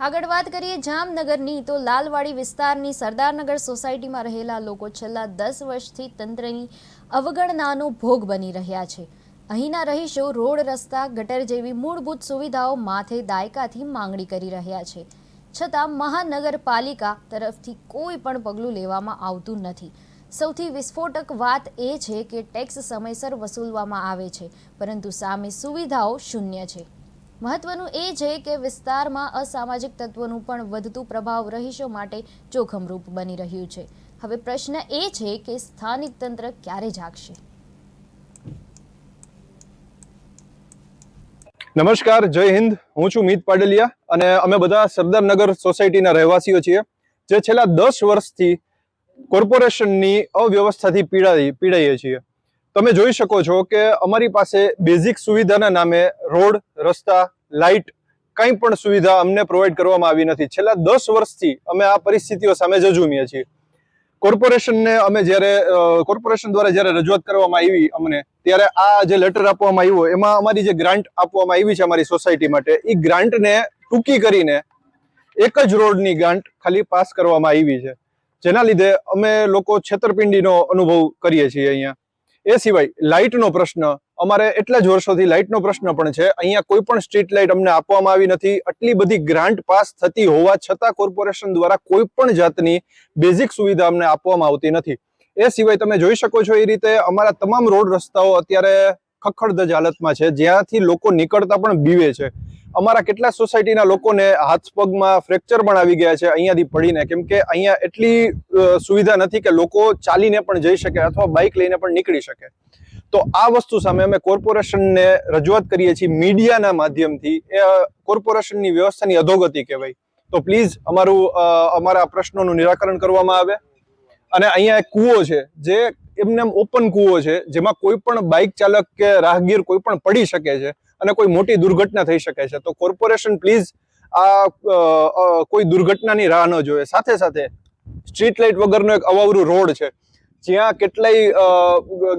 આગળ વાત કરીએ જામનગરની, તો લાલવાડી વિસ્તારની સરદારનગર સોસાયટીમાં રહેલા લોકો છેલ્લા દસ વર્ષથી તંત્રની અવગણનાનો ભોગ બની રહ્યા છે. અહીંના રહીશો રોડ, રસ્તા, ગટર જેવી મૂળભૂત સુવિધાઓ માથે દાયકાથી માંગણી કરી રહ્યા છે. છતાં મહાનગરપાલિકા તરફથી કોઈ પણ પગલું લેવામાં આવતું નથી. સૌથી વિસ્ફોટક વાત એ છે કે ટેક્સ સમયસર વસૂલવામાં આવે છે, પરંતુ સામે સુવિધાઓ શૂન્ય છે. મહત્વનું એ છે કે વિસ્તારમાં અસામાજિક તત્વોનું પણ વધતું પ્રભાવ રહીશો માટે જોખમરૂપ બની રહ્યું છે. હવે પ્રશ્ન એ છે કે સ્થાનિક તંત્ર ક્યારે જાગશે? નમસ્કાર, જય હિન્દ. હું છું મીત પાડલિયા અને અમે બધા સરદારનગર સોસાયટીના રહેવાસીઓ છીએ, જે છેલ્લા દસ વર્ષથી કોર્પોરેશનની અવ્યવસ્થાથી પીડાઈ પીડાઈએ છીએ. તમે જોઈ શકો છો કે અમારી પાસે બેઝિક સુવિધાના નામે રોડ, રસ્તા લાઇટ કંઈ પણ સુવિધા અમને પ્રોવાઈડ કરવામાં આવી નથી. છેલ્લા દસ વર્ષથી અમે આ પરિસ્થિતિઓ સામે જજુમીએ છીએ. કોર્પોરેશનને અમે જ્યારે કોર્પોરેશન દ્વારા જ્યારે રજૂઆત કરવામાં આવી અમને, ત્યારે આ જે લેટર આપવામાં આવ્યો એમાં અમારી જે ગ્રાન્ટ આપવામાં આવી છે અમારી સોસાયટી માટે, એ ગ્રાન્ટને ટૂંકી કરીને એક જ રોડની ગ્રાન્ટ ખાલી પાસ કરવામાં આવી છે. જેના લીધે અમે લોકો છેતરપિંડીનો અનુભવ કરીએ છીએ અહીંયા. એ સિવાય લાઇટનો પ્રશ્ન, અમારે એટલા જ વર્ષોથી લાઇટનો પ્રશ્ન પણ છે. અહીંયા કોઈ પણ સ્ટ્રીટ લાઇટ અમને આપવામાં આવી નથી. આટલી બધી ગ્રાન્ટ પાસ થતી હોવા છતાં કોર્પોરેશન દ્વારા કોઈ પણ જાતની બેઝિક સુવિધા અમને આપવામાં આવતી નથી. એ સિવાય તમે જોઈ શકો છો એ રીતે અમારા તમામ રોડ રસ્તાઓ અત્યારે ખખડધજ હાલતમાં છે. જ્યાંથી લોકો નીકળતા પણ બીવે છે. અમારા કેટલા સોસાયટીના લોકોને હાથ પગમાં ફ્રેક્ચર પણ આવી ગયા છે. અહીંયાથી પડીને કેમ કે અહીંયા એટલી સુવિધા નથી કે લોકો ચાલીને પણ જઈ શકે અથવા બાઇક લઈને પણ નીકળી શકે. તો આ વસ્તુ સામે અમે કોર્પોરેશનને રજૂઆત કરીએ છીએ મીડિયાના માધ્યમથી. એ કોર્પોરેશનની વ્યવસ્થાની અધોગતિ કહેવાય. તો પ્લીઝ અમારું અમારા પ્રશ્નોનું નિરાકરણ કરવામાં આવે. અને અહીંયા એક કૂવો છે જે એમને ઓપન કૂવો છે, જેમાં કોઈ પણ બાઇક ચાલક કે રાહગીર કોઈ પણ પડી શકે છે અને કોઈ મોટી દુર્ઘટના થઈ શકે છે. તો કોર્પોરેશન પ્લીઝ આ કોઈ દુર્ઘટનાની રાહ ન જોવે. સાથે સાથે સ્ટ્રીટ લાઇટ વગરનો એક અવાવરું રોડ છે, જ્યાં કેટલાય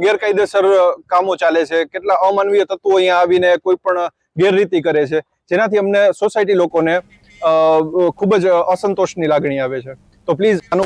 ગેરકાયદેસર કામો ચાલે છે, કેટલા અમાનવીય તત્વો અહીંયા આવીને કોઈ પણ ગેરરીતિ કરે છે, જેનાથી અમને સોસાયટી લોકોને ખૂબ જ અસંતોષની લાગણી આવે છે. તો પ્લીઝ આનું